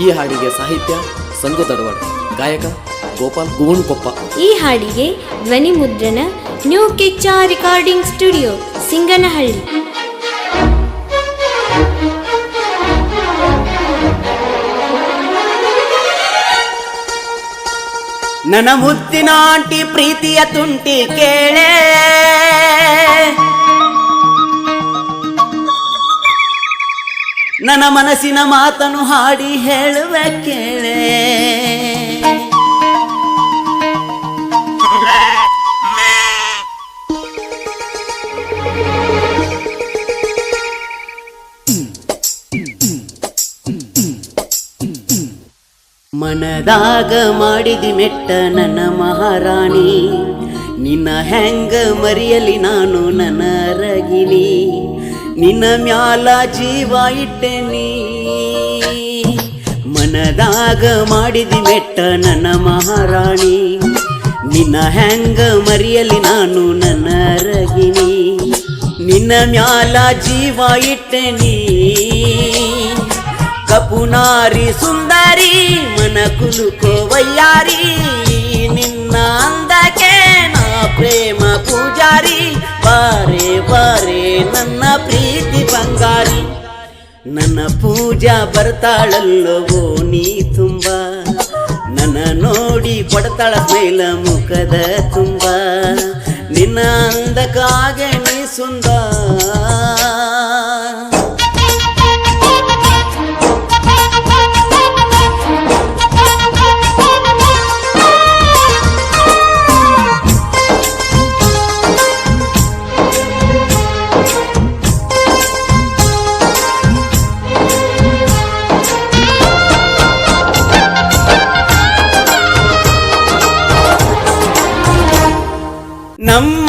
ಈ ಹಾಡಿಗೆ ಸಾಹಿತ್ಯ ಸಂಗು ತಡವಾಡ್ ಗಾಯಕ ಗೋಪಾಲ್ ಗೋಣಕೊಪ್ಪ. ಈ ಹಾಡಿಗೆ ಧ್ವನಿ ಮುದ್ರಣ new Kichcha recording studio Singanahalli. ನನ ಮುತ್ತಿನ ಆಂಟಿ ಪ್ರೀತಿಯ ತುಂಟಿ ಕೇಳೆ. ನನ್ನ ಮನಸ್ಸಿನ ಮಾತನು ಹಾಡಿ ಹೇಳುವ ಕೇಳೆ. ಮನದಾಗ ಮಾಡಿದಿ ಮೆಟ್ಟ ನನ್ನ ಮಹಾರಾಣಿ. ನಿನ್ನ ಹೆಂಗ ಮರಿಯಲಿ ನಾನು ನನ್ನ ರಗಿನಿ ನಿನ್ನ ಮ್ಯಾಲ ಜೀವ ಇಟ್ಟೆನಿ. ಮನದಾಗ ಮಾಡಿದಿ ಮೆಟ್ಟ ನನ್ನ ಮಹಾರಾಣಿ. ನಿನ್ನ ಹೆಂಗ ಮರಿಯಲಿ ನಾನು ನನ್ನ ರಗಿನಿ ನಿನ್ನ ಮ್ಯಾಲ ಜೀವ ಇಟ್ಟೆನಿ. ಕಪುನಾರಿ ಸುಂದರಿ, ಮನ ಕುಲುಕೋ ವಯ್ಯಾರಿ. ನಿನ್ನ ಅಂದಕ್ಕೆ ನಾ ಪ್ರೇಮ ಪೂಜಾರಿ ಬಾರೆ ನನ್ನ ಪೂಜಾ ಬರ್ತಾಳಲ್ಲವೋ ನೀ ತುಂಬ. ನನ್ನ ನೋಡಿ ಕೊಡ್ತಾಳ ಸ್ಮೈಲ ಮುಖದ ತುಂಬ. ನಿನ್ನ ಅಂದಕ್ಕಾಗೆ ನೀ ಸುಂದರ.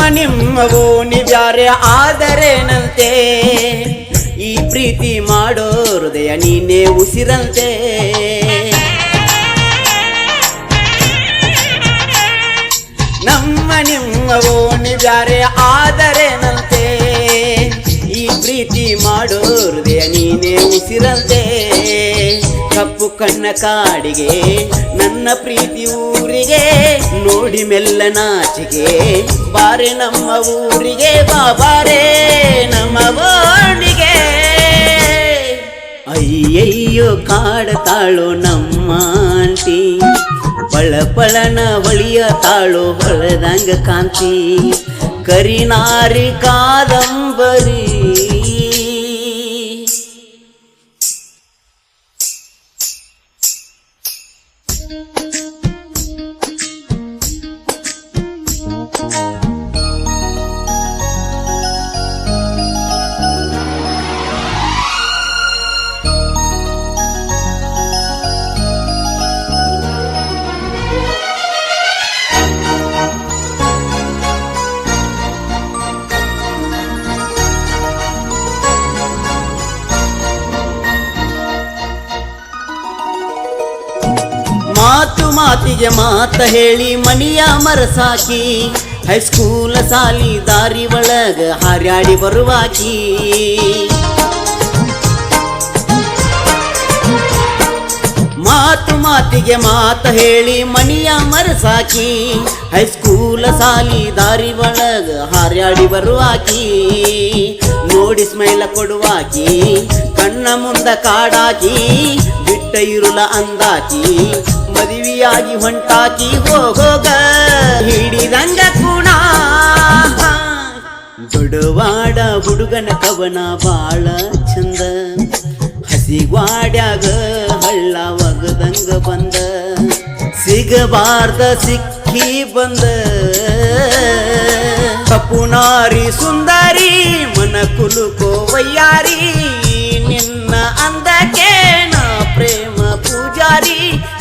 ನಿಮ್ಮವೋ ನಿವ್ಯಾರೆ ಆದರೇನಂತೆ ಈ ಪ್ರೀತಿ ಮಾಡೋ ಹೃದಯ ನೀನೇ ಉಸಿರಂತೆ. ನಮ್ಮ ನಿಮ್ಮವು ನಿವ್ಯಾರೆ ಆದರೇನಂತೆ ಈ ಪ್ರೀತಿ ಮಾಡೋ ಹೃದಯ ನೀನೇ ಉಸಿರಂತೆ. ಕಣ್ಣ ಕಾಡಿಗೆ, ನನ್ನ ಪ್ರೀತಿ ಊರಿಗೆ, ನೋಡಿ ಮೆಲ್ಲ ನಾಚಿಗೆ. ಬಾರೆ ನಮ್ಮ ಊರಿಗೆ ಬಾಬಾರೆ ನಮ್ಮ ಓಣಿಗೆ ಅಯ್ಯಯ್ಯೋ ಕಾಡತಾಳೋ ನಮ್ಮ ಆಂಟಿ. ಪಳ ಪಳನ ಬಳಿಯ ತಾಳೋ ಹೊಳದಂಗ ಕಾಂತಿ. ಕರಿನಾರಿ ಕಾದಂಬರಿ. ಮಾತು ಮಾತಿಗೆ ಮಾತ ಹೇಳಿ ಮನಿಯ ಮರಸಾಕಿ ಹೈಸ್ಕೂಲ ಸಾಲಿ ದಾರಿ ಒಳಗ ಹಾರ್ಯಾಡಿ ಬರುವಾಕಿ. ಮಾತು ಮಾತಿಗೆ ಮಾತ ಹೇಳಿ ಮನಿಯ ಮರಸಾಕಿ ಹೈಸ್ಕೂಲ ಸಾಲಿ ದಾರಿ ಒಳಗ ಹಾರ್ಯಾಡಿ ಬರುವಾಕಿ. ನೋಡಿ ಸ್ಮೈಲ ಕೊಡುವಾಕಿ, ಕಣ್ಣ ಮುಂದ ಕಾಡಾಕಿ. ಬಿಟ್ಟ ಇರುಲ ಅಂದಾಕಿ ಮದುವೆಯಾಗಿ ಹೊಂಟಾಕಿ ಹೋಗೋಗ ಹಿಡಿದಂಗ ಕುಣ ಬಡವಾಡ ಹುಡುಗನ ಕವನ ಬಾಳ ಚಂದ ಹಸಿಗ್ವಾಡ್ಯಾಗ ಹಳ್ಳ ಒಗದಂಗ ಬಂದ ಸಿಗಬಾರ್ದ ಸಿಕ್ಕಿ ಬಂದ ಕಪುನಾರಿ ಸುಂದರಿ ಮನ ಕುಲುಕೋ ವಯ್ಯಾರಿ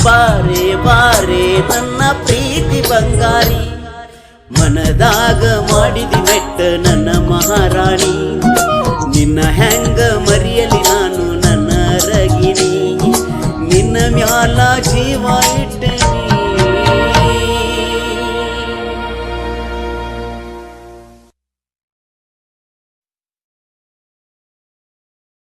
ಬಾರೆ ಬಾರೆ ನನ್ನ ಪ್ರೀತಿ ಬಂಗಾರಿ. ಮನದಾಗ ಮಾಡಿದಿ ಮೆಟ್ಟ ನನ್ನ ಮಹಾರಾಣಿ.